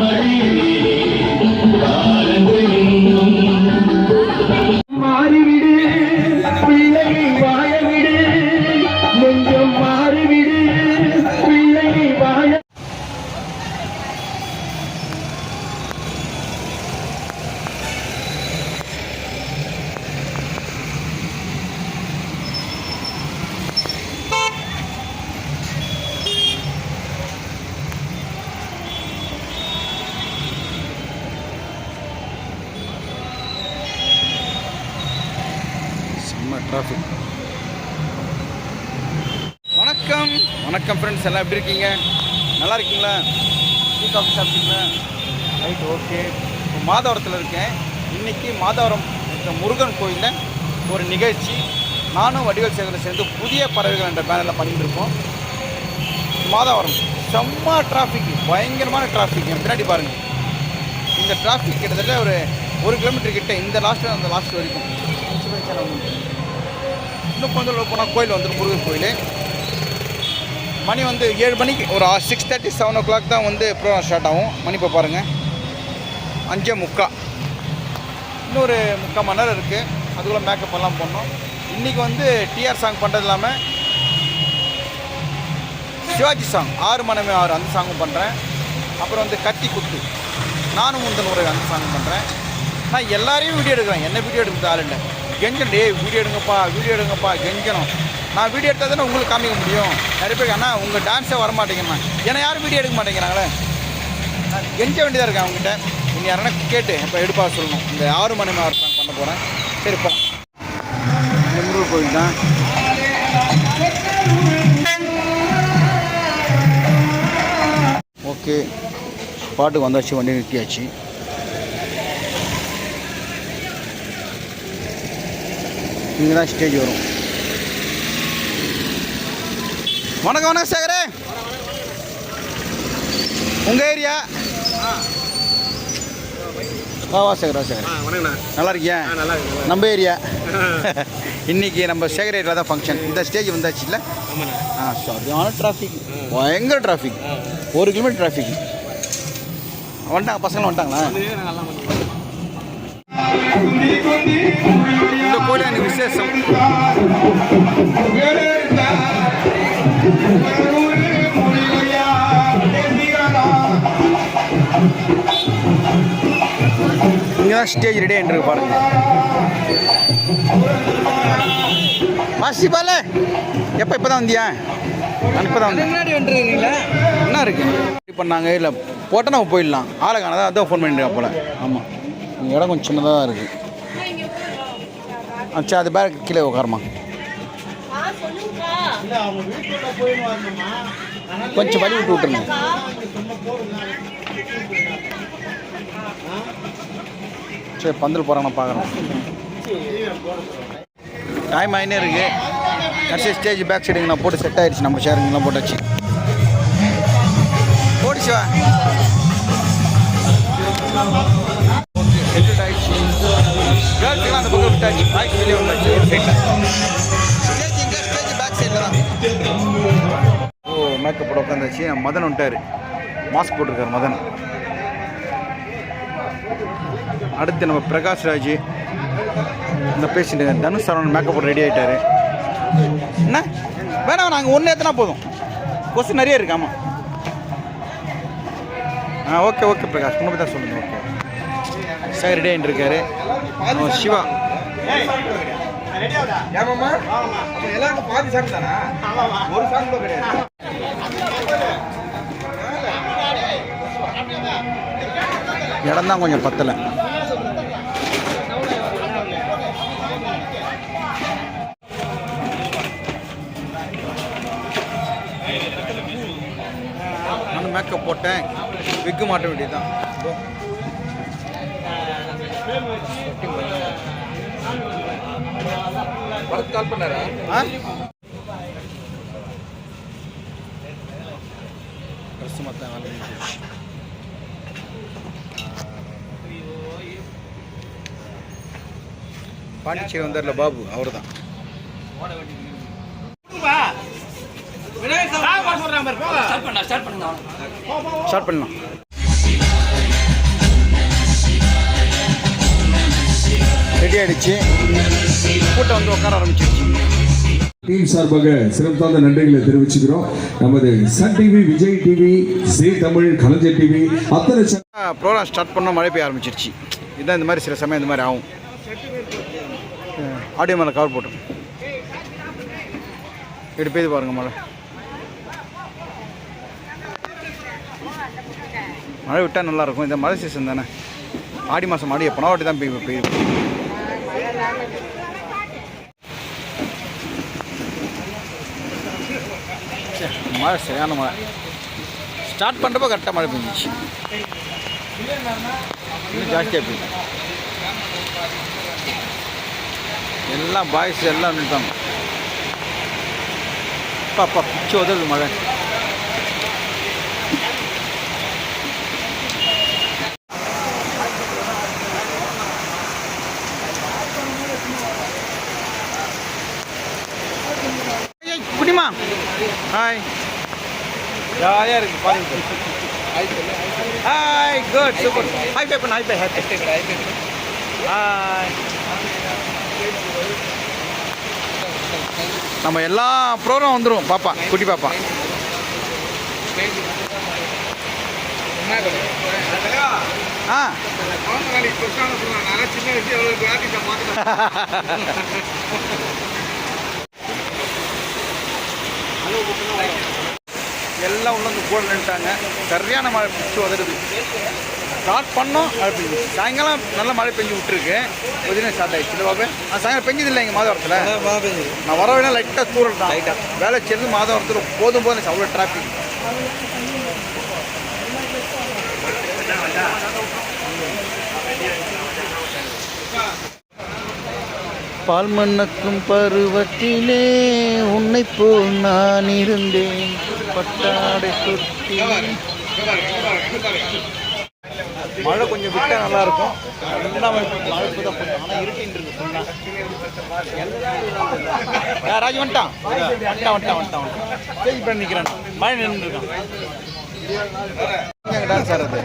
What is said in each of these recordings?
மாறிவிடு traffic வணக்கம். வணக்கம் friends எல்லாம் எப்படி இருக்கீங்க? நல்லா இருக்கீங்களா? டீ காஃபி சாப்பிட்டீங்களா? ரைட் ஓகே இப்போ மாதவரத்தில் இருக்கேன். இன்னைக்கு மாதவரம் இருக்க முருகன் கோயிலில் ஒரு நிகழ்ச்சி. நானும் வடிவல் சேகரும் சேர்ந்து புதிய பறவைகள் என்ற பேனரில் பண்ணிட்டு இருக்கோம் மாதவரம் செம்ம டிராஃபிக் பயங்கரமான டிராஃபிக் என் பின்னாடி பாருங்கள் இந்த டிராஃபிக் கிட்டத்தட்ட ஒரு ஒரு கிலோமீட்டர் கிட்ட இந்த லாஸ்ட்டில் அந்த லாஸ்ட் வரைக்கும். இன்னும் கொஞ்சம் போனால் கோயில் வந்துடும் முருகன் கோயில். மணி வந்து ஏழு மணிக்கு ஒரு six thirty seven o'clock தான் வந்து ப்ரோக்ராம் ஸ்டார்ட் ஆகும். மணி இப்போ பாருங்கள் அஞ்சே முக்கா. இன்னொரு முக்கால் மணி நேரம் இருக்குது அதுக்குள்ளே மேக்கப் எல்லாம் பண்ணோம் இன்றைக்கி வந்து டிஆர் சாங் பண்ணுறது இல்லாமல் சிவாஜி சாங் ஆறு மணமே ஆறு அந்த சாங்கும் பண்ணுறேன் அப்புறம் வந்து கத்தி குத்து. நானும் முந்தன் உறவு அந்த சாங் பண்ணுறேன் நான் எல்லாரையும் வீடியோ எடுக்கிறேன். என்ன வீடியோ எடுக்கிறது ஆள் இல்லை. கெஞ்சன் டே வீடியோ எடுங்கப்பா வீடியோ எடுங்கப்பா கெஞ்சணும். நான் வீடியோ எடுத்தால் தானே உங்களுக்கு காமிக்க முடியும். நிறைய பேர் அண்ணா உங்கள் டான்ஸே வர மாட்டேங்கண்ணா ஏன்னா யாரும் வீடியோ எடுக்க மாட்டேங்கிறாங்களே? நான் கெஞ்ச வேண்டியதாக இருக்கேன் அவங்ககிட்ட? இன்னும் யாரா கேட்டு இப்போ எடுப்பா சொல்லணும். இந்த ஆறு மணி மாதிரி பண்ண போகிறேன் சரிப்பா முருகர் கோயில் தான். ஓகே. பாட்டுக்கு வந்தாச்சு வண்டி நிறுத்தியாச்சு. இங்கே தான் ஸ்டேஜ் வரும். வணக்கம் வணக்கம் சேகரே. உங்கள் ஏரியா வா வா சேகர் வா சேகர் நல்லா இருக்கியா? நம்ம ஏரியா இன்னைக்கு நம்ம சேகர் ஏரியாவில் தான் ஃபங்க்ஷன் இந்த ஸ்டேஜ் வந்தாச்சு இல்லை? ஆ சரியான டிராஃபிக் பயங்கர டிராஃபிக் ஒரு கிலோமீட்டர் டிராஃபிக் வந்துட்டாங்க பசங்களும் வந்துட்டாங்களா எனக்கு விசேஷம் இங்கே தான் ஸ்டேஜ் ரெடி ஆகிட்டு பாருங்க வாசி பால எப்போ இப்போ தான் வந்தியா இப்போ தான் முன்னாடி வந்துருக்கீங்களா என்ன இருக்கு இப்படி பண்ணாங்க இல்லை போட்டால் நம்ம போயிடலாம் ஆளை காணாதான் அதான் ஃபோன் பண்ணிட்டு போல ஆமாம் இடம் கொஞ்சம் சின்னதாக தான் இருக்குது அச்சா அது பேக் கீழே உட்காரமா கொஞ்சம் வழி விட்டு விட்டுருங்க. சரி பந்தல் போகிறாங்க பார்க்குறோம் டைம் ஆயினே இருக்கு. கடைசி ஸ்டேஜ் பேக் சைடுங்க நான் போட்டு செட் ஆயிடுச்சு. நம்ம சேருங்கெல்லாம் போட்டாச்சு. போடுச்சு விட்டாச்சு பாய்ஸ் வெளியே வந்தாச்சு ஒரு சைடில் ஸ்டேஜ் இங்கே ஸ்டேஜ் பேக் சைடில் தான் ஓ மேக்கப் போட உட்காந்தாச்சு மதன் வந்துட்டார் மாஸ்க் போட்டிருக்காரு மதன் அடுத்து நம்ம பிரகாஷ் ராஜ் இந்த பேசிட்டு தனுஷ் சரவணன் மேக்கப் போட்டு ரெடி ஆகிட்டாரு என்ன வேணாம் நாங்கள் ஒன்று ஏற்றினா போதும் கொசு நிறைய இருக்கு ஆமாம் ஆ ஓகே ஓகே பிரகாஷ் உங்களை தான் சொல்லுங்கள் ஓகே சார் ரெடி ஆகிட்டு இருக்காரு சிவா ஏமாம்மா? அப்போ எல்லாருக்கும் பாதி சாங் தானா? ஒரு சாங் கூட கிடையாது. இடம் தான் கொஞ்சம் பத்தலை. நான் மேக்கப் போட்டேன். விக்கு மாட்ட வேண்டியதுதான். இதோ. கால் பண்ணாரா? ட்ரெஸ் மொத்தம். பாண்டிச்சேரி வந்தார்ல பாபு அவர் தான் ஸ்டார்ட் பண்ணலாம். ரெடி ஆயிடுச்சு. கூட்டம் வந்து உட்கார ஆரம்பிச்சிருச்சு. டீம் சார்பாக சிறப்பு சார்ந்த நன்றிகளை தெரிவிச்சுக்கிறோம். நமது Sun TV Vijay TV J Tamil Kalaignar TV அத்தனை ப்ரோக்ராம் ஸ்டார்ட் பண்ணால் மழை பெய்ய ஆரம்பிச்சிருச்சு. இதுதான் இந்த மாதிரி சில சமயம் இந்த மாதிரி ஆகும். ஆடியோ மேலே கவர் போட்டோம் இப்படி பெய்து பாருங்க மழை. மழை விட்டால் நல்லாயிருக்கும் இந்த மழை சீசன் தானே. ஆடி மாதம் ஆடி எப்போனா வாட்டி தான் பெய்யும் பெய்யும். மழை சரியான மழை. ஸ்டார்ட் பண்ணுறப்ப கரெக்டாக மழை பெஞ்சிச்சு. இன்னும் ஜாஸ்தியாக பெய்யும் எல்லாம் பாய்ஸ் எல்லாம் நின்றுட்டாங்க அப்பா அப்பா பிச்சு உதவுது மழை ஏய், குடிமா ஹாய் ஜாலியாக இருக்கு பாருங்க hi good super hi bye பண்ண ஹாய் பை ஹாய் ஹாய் நம்ம எல்லா ப்ரோக்ராம் வந்துடும் பாப்பா குட்டி பாப்பா. ஆ. சின்ன எல்லாம் உள்ள வந்து கூட நின்றுட்டாங்க சரியான மழை பிடிச்சி உதறுது. ஸ்டார்ட் பண்ணோம் மழை பெஞ்சு. சாயங்காலம் நல்ல மழை பெஞ்சு விட்டுருக்கு. உதவி ஸ்டார்ட் ஆயிடுச்சு. இல்லை பாபு நான் சாயங்காலம் பெஞ்சது இல்லை எங்கள் மாதவரத்தில். நான் வர வேணா லைட்டாக தூரல் தான். லைட்டாக வேலை செஞ்சு மாதவரத்தில். போதும் போதும் அவ்வளோ டிராஃபிக் பால் மண்ணக்கும் பருவத்திலே உன்னை போல் நான் இருந்தேன். பட்டாடை சுற்றி மழை கொஞ்சம் விட்டா நல்லா இருக்கும் மழை தான் ஆனால் இருட்டின்னு இருக்கு சொன்னா. யார் ராஜ் வந்துட்டான் வந்துட்டான் வந்துட்டான் வந்துட்டான் வந்துட்டான் ஸ்டேஜ் பண்ணி நிற்கிறான் மழை நின்று இருக்கான். டான்ஸ் ஆடுறது?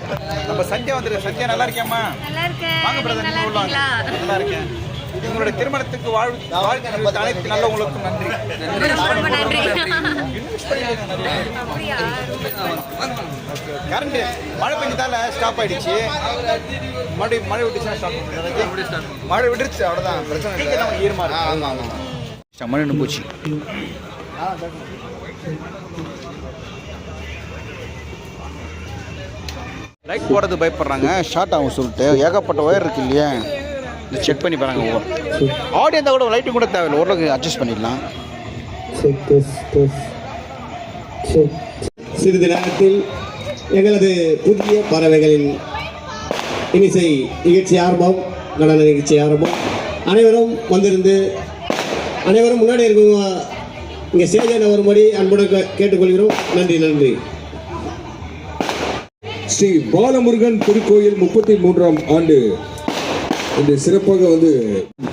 நம்ம சத்யா வந்துருக்கு சத்யா நல்லா இருக்கேன். வாங்க பிரதர் நல்லா இருக்கேன். உங்களுடைய திருமணத்துக்கு வாழ் வாழ்க்கை நம்ம அனைத்து நல்ல உங்களுக்கு நன்றி. கரண்ட் மழை பெஞ்சதால ஸ்டாப் ஆயிடுச்சு. மறுபடியும் மழை விட்டுச்சுன்னா ஸ்டாப் மழை விட்டுருச்சு அவ்வளோதான் பிரச்சனை இல்லை. நம்ம ஈரமா இருக்கு. ஆமாம் ஆமாம் மழை நின்று போச்சு. லைட் போடுறது பயப்படுறாங்க. ஷார்ட் ஆகும் சொல்லிட்டு. ஏகப்பட்ட ஒயர் இருக்கு இல்லையா? இந்த செக் பண்ணி பாருங்க ஆடியோ இருந்தால் கூட லைட்டிங் கூட தேவையில்லை. ஓரளவுக்கு அட்ஜஸ்ட் பண்ணிடலாம். சிறிது நேரத்தில் எங்களது புதிய பறவைகளின் இனிசை நிகழ்ச்சி ஆரம்பம் நடன நிகழ்ச்சி ஆரம்பம். அனைவரும் வந்திருந்து அனைவரும் முன்னாடி இருக்கவங்க இங்கே ஸ்டேஜில் வரும்படி அன்புடன் கேட்டுக்கொள்கிறோம். நன்றி நன்றி. ஸ்ரீ பாலமுருகன் திருக்கோயில் முப்பத்தி மூன்றாம் ஆண்டு. இந்த சிறப்பாக வந்து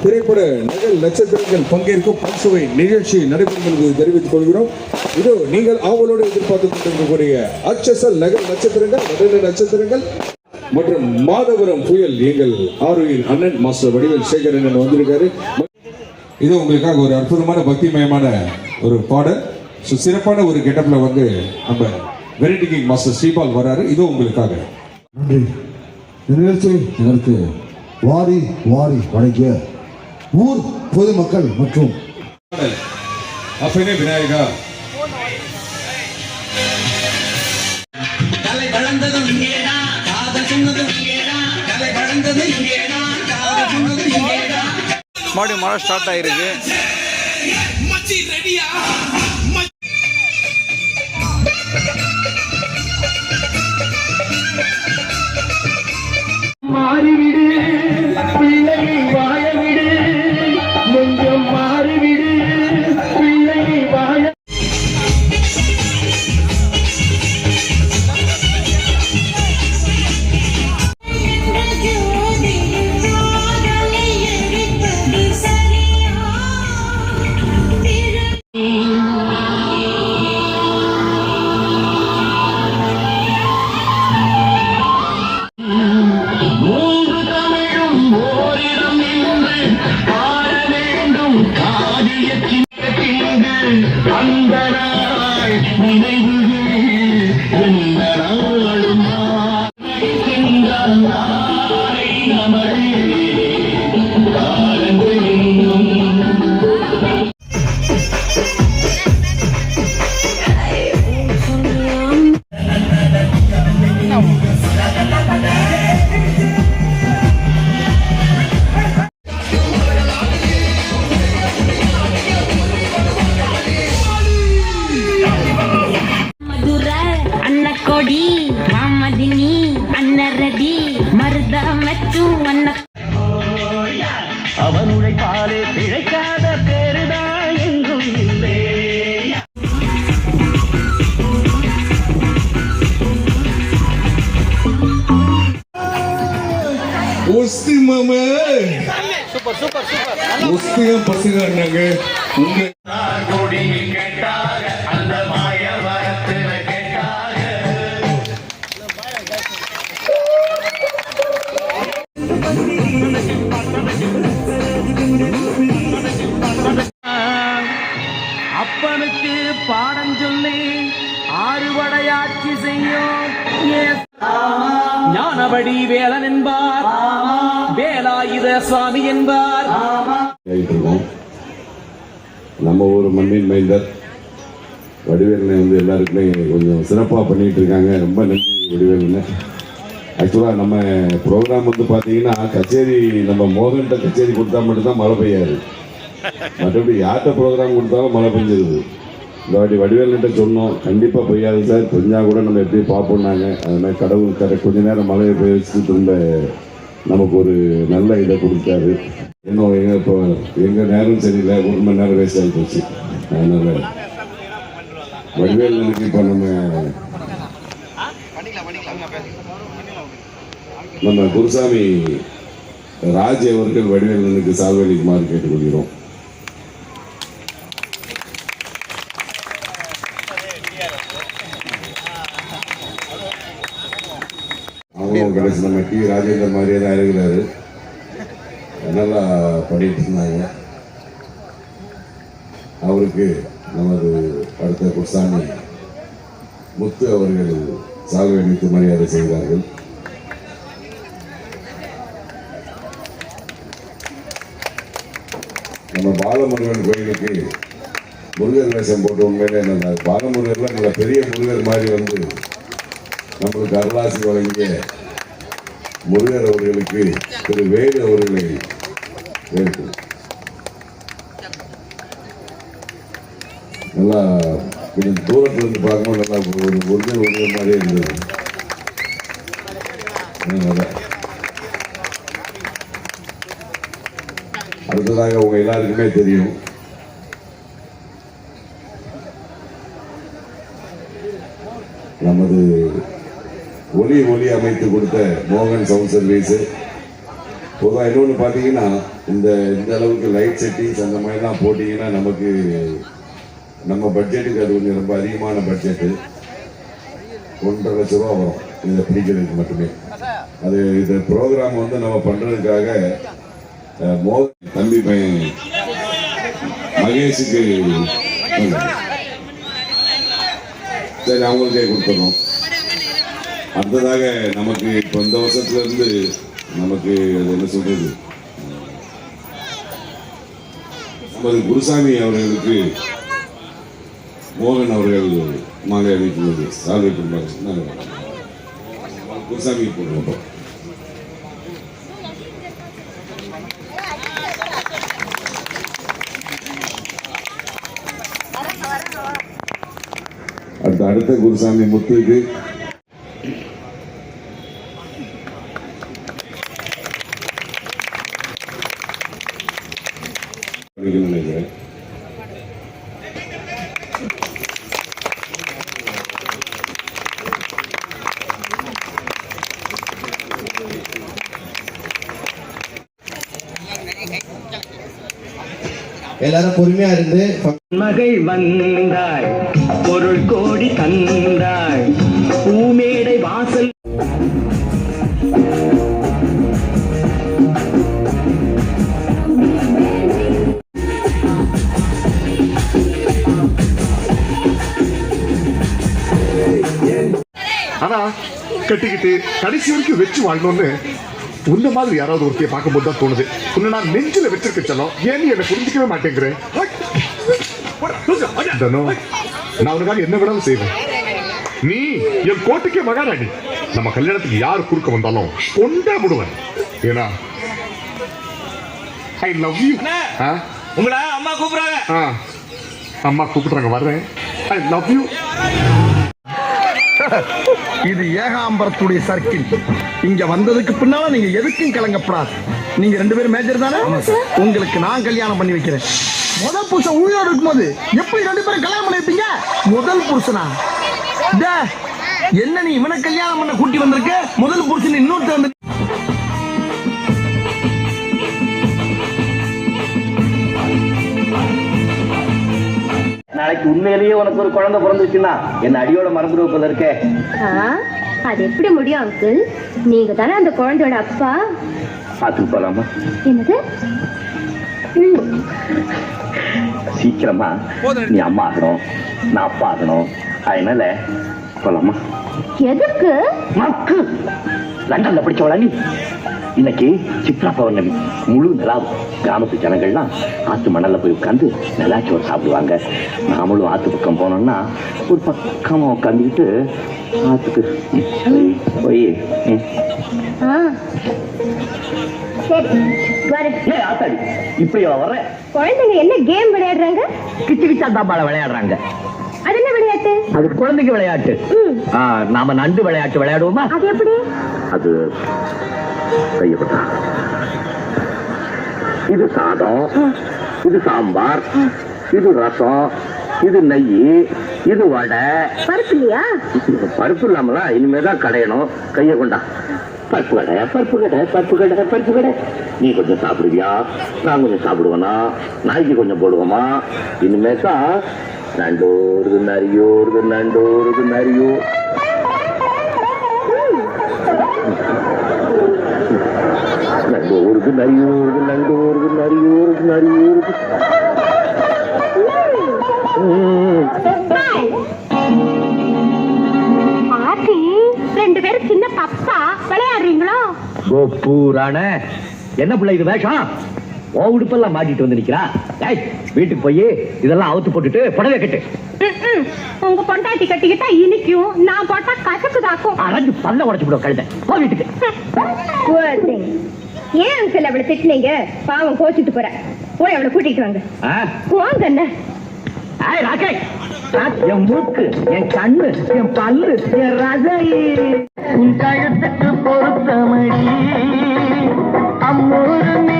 திரைப்பட நகல் நட்சத்திரங்கள் பங்கேற்கும் பல்சுவை நிகழ்ச்சி நடைபெறும் என்று தெரிவித்துக் கொள்கிறோம். இதோ நீங்கள் ஆவலோடு எதிர்பார்த்து கொண்டிருக்கக்கூடிய அச்சசல் நகல் நட்சத்திரங்கள் நடுநிலை நட்சத்திரங்கள் மற்றும் மாதவரம் புயல் எங்கள் ஆரோயின் அண்ணன் மாஸ்டர் வடிவேல் சேகர் அண்ணன் வந்திருக்காரு. இது உங்களுக்காக ஒரு அற்புதமான பக்திமயமான ஒரு பாடல். ஸோ சிறப்பான ஒரு கெட்டப்பில் வந்து நம்ம வெரைட்டி கிங் மாஸ்டர் ஸ்ரீபால் வராரு. இது உங்களுக்காக. நன்றி. நிகழ்ச்சி எங்களுக்கு வாரி வாரி வழங்கிய ஊர் பொதுமக்கள் மற்றும் விநாயகா. கலை வளர்ந்ததும் இங்கேதான் காதல் சொன்னதும் இங்கேதான் கலை வளர்ந்ததும் இங்கேதான் காதல் சொன்னதும் இங்கேதான் மறுபடியும் மழை ஸ்டார்ட் ஆயிருக்கு. பிள்ளையை அவன் உழைப்பாலே பிழைக்காத பேருதான் எங்கும் இல்லை. ஒஸ்தி மாமா. சூப்பர் சூப்பர் சூப்பர் ஒஸ்தியா பசங்க உங்க அப்பனுக்கு ஆறுபடையாட்சி செய்யும். ஞானபடி வேலன் என்பார். வேலாயுத சுவாமி என்பார். நம்ம ஊர் மண்ணின் மைந்தர். வடிவேலனை வந்து எல்லாருக்குமே கொஞ்சம் சிறப்பாக பண்ணிட்டு இருக்காங்க ரொம்ப நன்றி வடிவேலனை. ஆக்சுவலாக நம்ம ப்ரோக்ராம் வந்து பார்த்தீங்கன்னா கச்சேரி நம்ம மோகன்கிட்ட கச்சேரி கொடுத்தா மட்டும்தான் மழை பெய்யாது. மற்றபடி யார்கிட்ட ப்ரோக்ராம் கொடுத்தாலும் மழை பெஞ்சிருது. இந்த வாட்டி வடிவேல்கிட்ட சொன்னோம் கண்டிப்பாக பொய்யாது சார் கொஞ்சம் கூட நம்ம எப்படி பார்ப்போம்னாங்க அது மாதிரி கடவுள் கரை கொஞ்ச நேரம் மழையை பெய்ச்சு திரும்ப நமக்கு ஒரு நல்ல இதை கொடுத்தாரு. இன்னும் எங்க இப்போ எங்க நேரம் சரியில்லை ஒரு மணி நேரம் வேஸ்ட் ஆகி போச்சு. அதனால வடிவேலனுக்கு இப்போ நம்ம நம்ம குருசாமி ராஜ் அவர்கள் வடிவேலனுக்கு சால்வலிக்குமாறு கேட்டுக்கொள்கிறோம். கடைசி நம்ம மாதிரியே தான் இருக்கிறாரு. நல்லா பண்ணிட்டு இருந்தாங்க. அவருக்கு நமது அடுத்த குருசாமி முத்து அவர்கள் சால்வை அணித்து மரியாதை செய்தார்கள் நம்ம பாலமுருகன் கோயிலுக்கு முருகர் வேஷம் போட்டு உண்மையிலே நல்ல பாலமுருகர்ல நல்ல பெரிய முருகர் மாதிரி வந்து நம்மளுக்கு அருளாசி வழங்கிய முருகர் அவர்களுக்கு திரு வேலு அவர்களை நல்லா கொஞ்சம் தூரத்துல இருந்து பார்க்கும்போது நல்லா ஒரு முருகன் முருகர் மாதிரியே இருந்தது. அடுத்ததாக உங்க எல்லாருக்குமே தெரியும். நமது ஒலி ஒலி அமைத்து கொடுத்த மோகன் சவுண்ட் சர்வீஸ் பொதுவாக இன்னொன்று பார்த்தீங்கன்னா இந்த இந்த அளவுக்கு லைட் செட்டிங்ஸ் அந்த மாதிரிலாம் போட்டிங்கன்னா நமக்கு நம்ம பட்ஜெட்டுக்கு அது கொஞ்சம் ரொம்ப அதிகமான பட்ஜெட்டு ஒன்றரை லட்ச ரூபா வரும். இதை பிடிக்கிறதுக்கு மட்டுமே. அது இந்த ப்ரோக்ராம் வந்து நம்ம பண்ணுறதுக்காக மோ மோகன் தம்பி பையன் மகேஷுக்கு சரி அவங்களுக்கே கொடுத்துறோம் அடுத்ததாக நமக்கு இப்போ இந்த வருஷத்துல இருந்து நமக்கு அது என்ன சொல்றது? நமது குருசாமி அவர்களுக்கு மோகன் அவர்கள் மாலை அளிக்கும்போது சால்வை கொடுப்பாங்க குருசாமி போடுவோம் அடுத்த அடுத்த குருசாமி முத்துக்கு பொறுமையா இருந்து மகள் வந்தாள் பொருள் கோடி தந்தாள் பூமேடை வாசல். ஆனா கட்டிக்கிட்டு கடைசி வரைக்கும் வச்சு வாழணும்னு உன்ன மாதிரி யாராவது ஒருத்தைய பார்க்கும்போது தான் தோணுது. உன்னை நான் நெஞ்சில வச்சிருக்க செல்லம். ஏன் நீ என்னை புரிஞ்சிக்கவே மாட்டேங்கிறேன் தனோ நான் உனக்காக என்ன வேணாலும் செய்வேன். நீ என் கோட்டைக்கே மகாராணி. நம்ம கல்யாணத்துக்கு யார் குறுக்க வந்தாலும் கொண்டே விடுவேன் ஏன்னா ஐ லவ் யூ உங்களை அம்மா கூப்பிடுறாங்க. அம்மா கூப்பிடுறாங்க வர்றேன். ஐ லவ் யூ இது ஏகாம்பரத்துடைய சர்க்கிள். இங்க வந்ததுக்கு பின்னால நீங்க எதுக்கும் கலங்கப்படாது நீங்க ரெண்டு பேரும் மேஜர் தானே? உங்களுக்கு நான் கல்யாணம் பண்ணி வைக்கிறேன். முதல் புருஷன் உயிரோடு இருக்கும்போது எப்படி ரெண்டு பேரும் கல்யாணம் பண்ணி வைப்பீங்க முதல் புருஷனா? என்ன நீ இவனை கல்யாணம் பண்ண கூட்டி வந்திருக்க? முதல் புருஷன் இன்னொருத்தர் வந்து நாளைக்கு உண்மையிலேயே உனக்கு ஒரு குழந்தை பிறந்துச்சுன்னா என்ன அடியோட மறந்து வைப்பதற்கே அது எப்படி முடியும் அங்கிள் நீங்க தானே அந்த குழந்தையோட அப்பா? பார்த்துட்டு போலாமா? என்னது? சீக்கிரமா நீ அம்மா ஆகணும் நான் அப்பா ஆகணும். அதனால போலாமா? எதுக்கு? மக்கு! லண்டன்ல படிச்சவளா நீ? இன்னைக்கு சித்ரா பௌர்ணமி. முழு நிலாவு கிராமத்து ஜனங்கள்லாம் ஆத்து மணல்ல போய் உட்காந்து நிலாச்சோறு சாப்பிடுவாங்க. நாமளும் ஆத்து பக்கம் போனோம்னா ஒரு பக்கமா உட்காந்துக்கிட்டு ஆத்துக்கு போய் குழந்தைங்க என்ன கேம் விளையாடுறாங்க? கிச்சு கிச்சா தாப்பால விளையாடுறாங்க. அது என்ன விளையாட்டு? அது குழந்தைங்க விளையாட்டு. நாம நண்டு விளையாட்டு விளையாடுவோமா? அது எப்படி? அது கையப்பட்டா இது சாதம் இது சாம்பார் இது ரசம் இது நெய் இது வடை. பருப்பு இல்லையா? பருப்பு இல்லாமலாம் இனிமே தான் கடையணும். கையை கொண்டா. பருப்பு கடை பருப்பு கடை பருப்பு கடை பருப்பு கடை. நீ கொஞ்சம் சாப்பிடுவியா? நான் கொஞ்சம் சாப்பிடுவேனா? நாய்க்கு கொஞ்சம் போடுவோமா? இனிமே தான் நண்டோருது நரியோருது நண்டோருது நரியோ. கோப்பூரான என்ன பிள்ளை இது வேஷம்? ஓ உடுப்பெல்லாம் மாட்டிட்டு வந்து நிக்கிறா? டேய் வீட்டுக்கு போய் இதெல்லாம் அவுத்து போட்டுட்டு புடவை கட்டு. உங்க பொண்டாட்டி கட்டிக்கிட்டா இனிக்கும். நான் போட்டா கசக்குதாக்கும் அரைஞ்சு பல்ல உடச்சு விடுவோம் கழுத. போ வீட்டுக்கு. ஏன் அங்கிள் அவளை திட்டுனீங்க? பாவம் கோச்சிட்டு போற போய் அவளை கூட்டிட்டு வாங்க? போங்க அண்ணா. ஏய் ராக்கெட் என் மூக்கு என் கண்ணு என் பல்லு என் ரசை உன் கழுத்துக்கு பொருத்தமடி. அம்மூருமே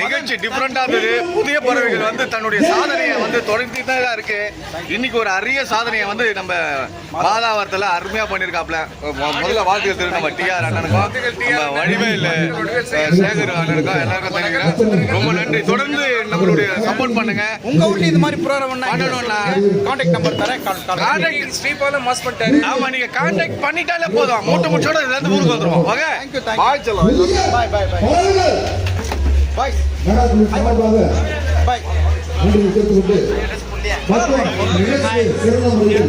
நிகழ்ச்சி டிஃப்ரெண்டா இருந்தது புதிய பறவைகள் வந்து தன்னுடைய சாதனையை வந்து தொடர்ந்து தான் இருக்கு. இன்னைக்கு ஒரு அரிய சாதனையை வந்து நம்ம மாதாவரத்துல அருமையா பண்ணிருக்காப்ல முதல்ல வாழ்த்துக்கள் திரு நம்ம டிஆர் அண்ணனுக்கும். நம்ம வடிவேல் சேகர் அண்ணனுக்கும் எல்லாருக்கும் தெரியும் ரொம்ப நன்றி. தொடர்ந்து நம்மளுடைய சப்போர்ட் பண்ணுங்க. உங்க ஊர்ல இந்த மாதிரி ப்ரோக்ராம் பண்ணணும்னா கான்டாக்ட் நம்பர் தரேன். கான்டாக்ட் ஸ்ரீபால மாஸ் பண்ணிட்டாரு ஆமா நீங்க கான்டாக்ட் பண்ணிட்டாலே போதும். மூட்டை முச்சோட இதுல இருந்து ஊருக்கு வந்துருவோம். ஓகே தேங்க் யூ பாய் செல்லம் பாய் பாய் பாய் பாய் பாய் நன்றி கேட்டுக்கொண்டு மற்றும் நிகழ்ச்சியை சிறந்த முறையில்